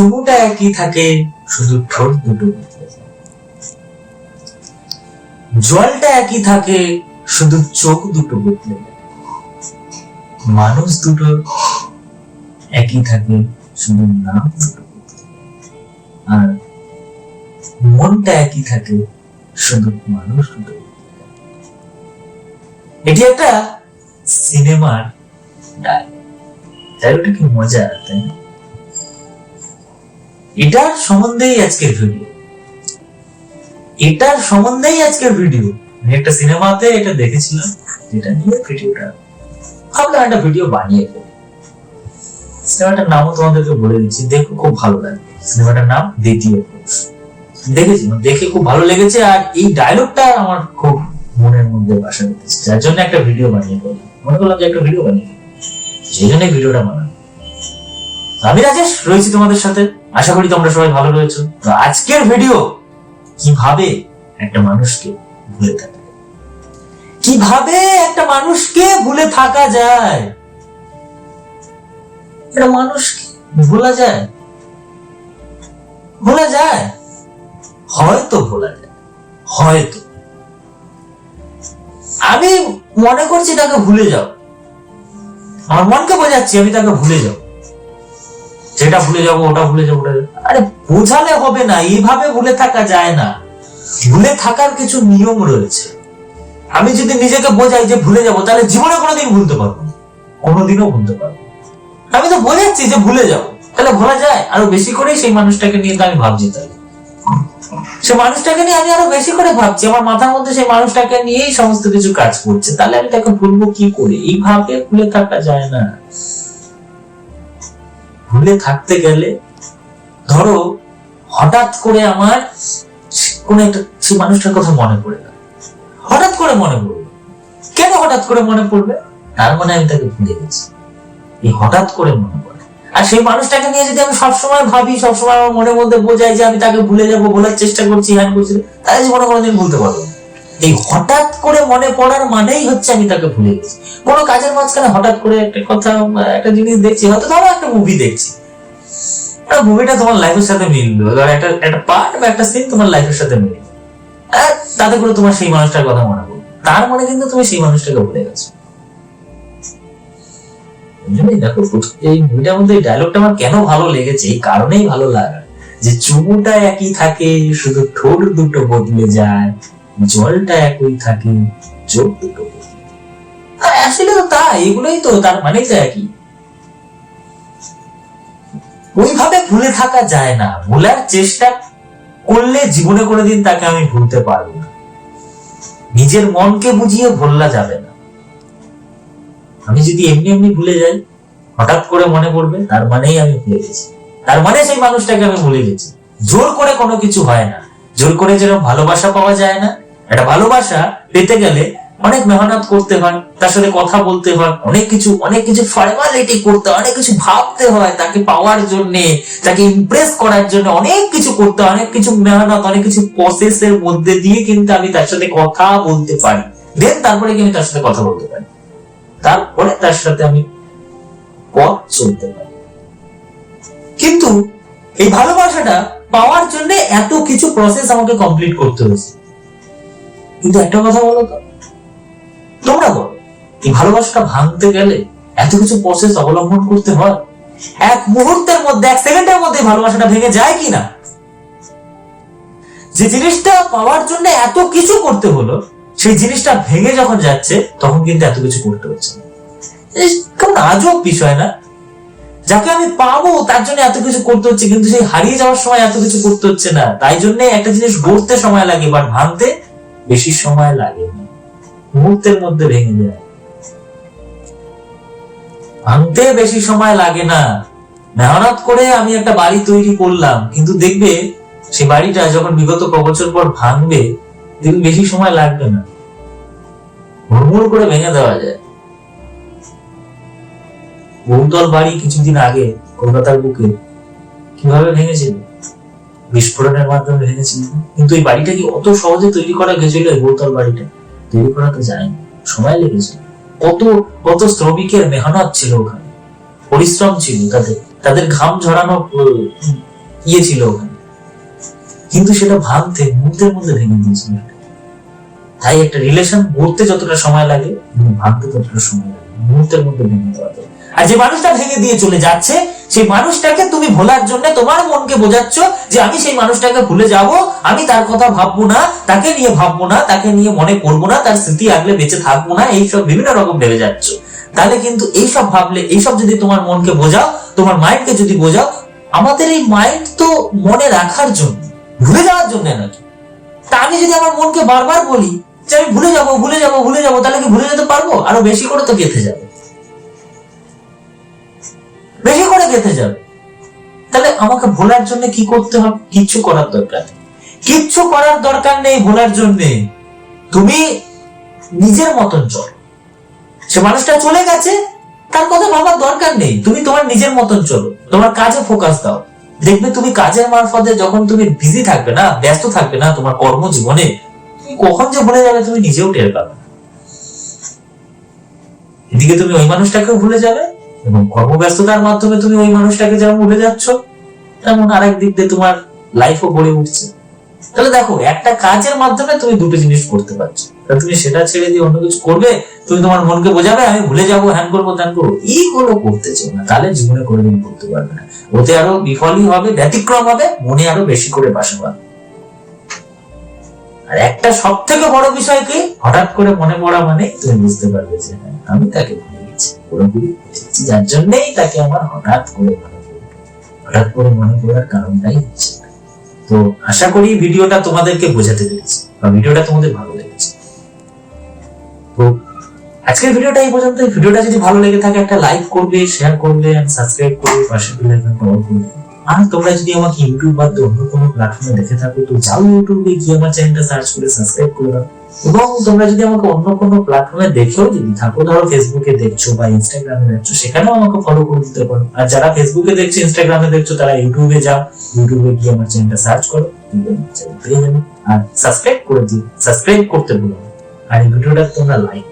চুমুটা একই থাকে, শুধু ঠোঁট দুটো। জলটা একই থাকে, শুধু চোখ দুটো বদলে মানুষ দুটো একই থাকে, শুধু নাম আর মনটা একই থাকে, শুধু মানুষ দুটো এটি একটা সিনেমার ডায়লগ ডায়লগটা কি মজা, তাই না? এটার সম্বন্ধেই আজকের ভিডিও এটার সম্বন্ধেই আজকের ভিডিও একটা সিনেমাতে এটা দেখেছিলাম, যেটা নিয়ে ভিডিওটা ভাবলাম একটা ভিডিও বানিয়ে ফেলি। সিনেমাটার নামও তোমাদেরকে বলে দিচ্ছি দেখো খুব ভালো লাগে। সিনেমাটার নাম দ্বিতীয় দেখেছি মানে দেখে খুব ভালো লেগেছে, আর এই ডায়লগটা আমার খুব মনের মধ্যে বাসা করতেছে যার জন্য একটা ভিডিও বানিয়ে ফেললাম মনে করলাম যে একটা ভিডিও বানিয়ে ফেলি। সেই জন্য ভিডিওটা বানানো আমি রাজেশ, রয়েছি তোমাদের সাথে। আশা করি তোমরা সবাই ভালো রয়েছো। তো আজকের ভিডিও কীভাবে একটা মানুষকে ভুলে থাকা কীভাবে একটা মানুষকে ভুলে থাকা যায়? একটা মানুষকে ভোলা যায়? ভোলা যায়? হয়তো ভোলা যায়। হয়তো। আমি মনে করছি তাকে ভুলে যাও। আমার মনকে বোঝাচ্ছি আমি তাকে ভুলে যাও। যেটা ভুলে যাব, ওটা ভুলে যাব আরে বোঝালে হবে না, এইভাবে ভুলে থাকা যায় না। ভুলে থাকার কিছু নিয়ম রয়েছে। আমি যদি নিজেকে বোঝাই যে ভুলে যাব, তাহলে জীবনে কোনোদিন ভুলতে পারব কোনোদিনও ভুলতে পারব আমি তো বোঝাচ্ছি যে ভুলে যাব। তাহলে ভোলা যায়, আরও বেশি করে সেই মানুষটাকে নিয়ে তো আমি ভাবছি তাহলে। সে মানুষটাকে নিয়ে আমি আরও বেশি করে ভাবছি, আমার মাথার মধ্যে সেই মানুষটাকে নিয়েই সমস্ত কিছু কাজ করছে। তাহলে আমি তাকে ভুলবো কি করে? এইভাবে ভুলে থাকা যায় না। ভুলে থাকতে গেলে, ধরো, হঠাৎ করে আমার কোন একটা সেই মানুষটার কথা মনে পড়ে গেল। হঠাৎ করে মনে পড়ল। কেন হঠাৎ করে মনে পড়বে? তার মানে আমি তাকে ভুলে গেছি। এই হঠাৎ করে মনে পড়ে। আর সেই মানুষটাকে নিয়ে যদি আমি সবসময় ভাবি, সবসময় আমার মনের মধ্যে বোঝাই যে আমি তাকে ভুলে যাব বলার চেষ্টা করছি, হ্যান করছি, তাহলে জীবনে কোনোদিন ভুলতে পারব। এই হঠাৎ করে মনে পড়ার মানেই হচ্ছে আমি তাকে ভুলে গেছি। কোনো কাজের মাঝখানে হঠাৎ করে একটা কথা, একটা জিনিস দেখছি, হয়তো ধরো একটা মুভি দেখছি। মুভিটা তোমার লাইফের সাথে মিললো এবার একটা একটা পার্ট বা একটা সিন তোমার লাইফের সাথে মিললো আর তাতে করে তোমার সেই মানুষটার কথা মনে পড়ল তার মানে কিন্তু তুমি সেই মানুষটাকে ভুলে গেছো। দেখো, এই মুভিটার মধ্যে ডায়লগটা আমার কেন ভালো লেগেছে, এই কারণেই ভালো লাগা। যে চুমুটা একই থাকে, শুধু ঠোঁট দুটো বদলে যায় জলটা একই থাকে, চোখ দুটো তাই, এগুলোই তো তার মানেই তো একই ওইভাবে ভুলে থাকা যায় না। ভুলার চেষ্টা করলে জীবনে কোনোদিন তাকে আমি ভুলতে পারব না। নিজের মনকে বুঝিয়ে ভোলা যাবে না। আমি যদি এমনি এমনি ভুলে যাই, হঠাৎ করে মনে পড়বে, তার মানেই আমি ভুলে গেছি। তার মানে সেই মানুষটাকে আমি ভুলে গেছি। জোর করে কোনো কিছু হয় না। জোর করে যেরকম ভালোবাসা পাওয়া যায় না একটা ভালোবাসা পেতে গেলে অনেক মেহনত করতে হয়, তার সাথে কথা বলতে হয়, অনেক কিছু অনেক কিছু ফর্মালিটি করতে হয়, অনেক কিছু ভাবতে হয় তাকে পাওয়ার জন্য, তাকে ইমপ্রেস করার জন্য, অনেক কিছু করতে হয়, অনেক কিছু মেহনত, অনেক কিছু প্রসেসের মধ্যে দিয়ে কিন্তু আমি তার সাথে কথা বলতে পারি। দেন তারপরে কি আমি তার সাথে কথা বলতে পারি। তারপরে তার সাথে আমি পথ চলতে পারি। কিন্তু এই ভালোবাসাটা পাওয়ার জন্য এত কিছু প্রসেস আমাকে কমপ্লিট করতে হয়েছে। কিন্তু একটা কথা বলো তো। তোমরা বলো, এই ভালোবাসাটা ভাঙতে গেলে এত কিছু প্রসেস অবলম্বন করতে হয়? এক মুহূর্তের মধ্যে, এক সেকেন্ডের মধ্যে ভালোবাসাটা ভেঙে যায় কিনা যে জিনিসটা পাওয়ার জন্য এত কিছু করতে হলো, সেই জিনিসটা ভেঙে যখন যাচ্ছে, তখন কিন্তু এত কিছু করতে হচ্ছে না। আজব বিষয় না। যাকে আমি পাবো, তার জন্য এত কিছু করতে হচ্ছে, কিন্তু সেই হারিয়ে যাওয়ার সময় এত কিছু করতে হচ্ছে না। তাই জন্য একটা জিনিস গড়তে সময় লাগে বাট ভাঙতে বেশি সময় লাগে। মুহূর্তের মধ্যে ভেঙে যায়। ভাঙতে বেশি সময় লাগে না। মেহনত করে আমি একটা বাড়ি তৈরি করলাম, কিন্তু দেখবে সেই বাড়িটা যখন বিগত ক বছর পর ভাঙবে, দেখবে বেশি সময় লাগবে না। হুড়মুড় করে ভেঙে দেওয়া যায়। বহুতল বাড়ি কিছুদিন আগে কলকাতার বুকে। কীভাবে ভেঙেছিল বিস্ফোরণের মাধ্যমে ভেঙেছিল কিন্তু এই বাড়িটা কি অত সহজে তৈরি করা গেছিল এই বহুতল বাড়িটা? তৈরি করা তো যায়নি। সময় লেগেছিল কত কত শ্রমিকের মেহনত ছিল ওখানে। পরিশ্রম ছিল তাদের। তাদের ঘাম ঝরানো উম, গিয়েছিল ওখানে। কিন্তু সেটা ভাঙতে মুহূর্তের মধ্যে ভেঙে দিয়েছিল তাই একটা রিলেশন গড়তে যতটা সময় লাগে কিন্তু ভাঙতে ততটা সময় লাগে। মুহূর্তের মধ্যে ভেঙে দেওয়া যায়। আর যে মানুষটা ভেঙে দিয়ে চলে যাচ্ছে সেই মানুষটাকে তুমি ভোলার জন্য তোমার মনকে বোঝাচ্ছ যে আমি সেই মানুষটাকে ভুলে যাব, আমি তার কথা ভাববো না, তাকে নিয়ে ভাববো না, তাকে নিয়ে মনে করব না, তার স্মৃতি আগলে বেঁচে থাকব না, এইসব বিভিন্ন রকম ভেবে যাচ্ছ। তাহলে কিন্তু এইসব ভাবলে, এইসব যদি তোমার মনকে বোঝাও, তোমার মাইন্ডকে যদি বোঝাও, আমাদের এই মাইন্ড তো মনে রাখার জন্য, ভুলে যাওয়ার জন্য নাকি? তা আমি যদি আমার মনকে বারবার বলি যে আমি ভুলে যাব ভুলে যাব ভুলে যাব, তাহলে কি ভুলে যেতে পারব? আরও বেশি করে তো গেঁথে যাবে। বেশি করে গেঁথে যাবে। তাহলে আমাকে ভোলার জন্য কি করতে হবে? কিচ্ছু করার দরকার নেই। কিচ্ছু করার দরকার নেই ভোলার জন্য। তুমি নিজের মতন চলো। সে মানুষটা চলে গেছে, তার কথা ভাবার দরকার নেই। তুমি তোমার নিজের মতন চলো। তোমার কাজে ফোকাস দাও। দেখবে তুমি কাজের মারফতে যখন তুমি বিজি থাকবে না, ব্যস্ত থাকবে না তোমার কর্মজীবনে তুমি কখন যে ভুলে যাবে তুমি নিজেও টের পাবে এদিকে তুমি ওই মানুষটাকেও ভুলে যাবে। এবং কর্মব্যস্ততার মাধ্যমে তুমি ওই মানুষটাকে যেমন ভুলে যাচ্ছ, তেমন আরেক দিক দিয়ে তোমার লাইফও গড়ে উঠছে। তাহলে দেখো, একটা কাজের মাধ্যমে তুমি দুটো জিনিস করতে পারছ। তুমি সেটা ছেড়ে দিয়ে অন্য কিছু করবে? তুমি তোমার মনকে বোঝাবে, আমি ভুলে যাব হ্যান করব ত্যান করব। এইগুলো করতে চাও না। তাহলে জীবনে কোনোদিন করতে পারবে না। ওতে আরও বিফলই হবে, ব্যতিক্রম হবে, মনে আরও বেশি করে বাসা বাঁধবে। আর একটা সব থেকে বড় বিষয় কি? হঠাৎ করে মনে পড়া মানে তুমি বুঝতে পারবে যে হ্যাঁ আমি তাকে ভুলে গেছি পুরোপুরি যার জন্যই তাকে আমার হঠাৎ করে হঠাৎ করে মনে করার কারণটাই হচ্ছে। তো আশা করি ভিডিওটা তোমাদেরকে বোঝাতে পেরেছি বা ভিডিওটা তোমাদের ভালো লেগেছে। তো আজকের ভিডিওটা এই পর্যন্ত ভিডিওটা যদি ভালো লেগে থাকে, একটা লাইক করবে শেয়ার করবে সাবস্ক্রাইব করবে, পাশে বেল আইকনটা অন করবে আর তোমরা যদি আমাকে ইউটিউব দিয়ে অন্য কোনো প্ল্যাটফর্মে দেখে থাকো, তো যাও ইউটিউবে গিয়ে আমার চ্যানেলটা সার্চ করে সাবস্ক্রাইব করে দাও। এবং তোমরা যদি আমাকে অন্য কোনো প্ল্যাটফর্মে দেখেও যদি থাকো, ধরো ফেসবুকে দেখছ বা ইনস্টাগ্রামে দেখছ, সেখানেও আমাকে ফলো করে দিতে পারো। আর যারা ফেসবুকে দেখছ ইনস্টাগ্রামে দেখছ, তারা ইউটিউবে যাও। ইউটিউবে গিয়ে আমার চ্যানেলটা সার্চ করো। আর সাবস্ক্রাইব করে দিও। সাবস্ক্রাইব করতে না। আর এই ভিডিওটা তোমরা লাইক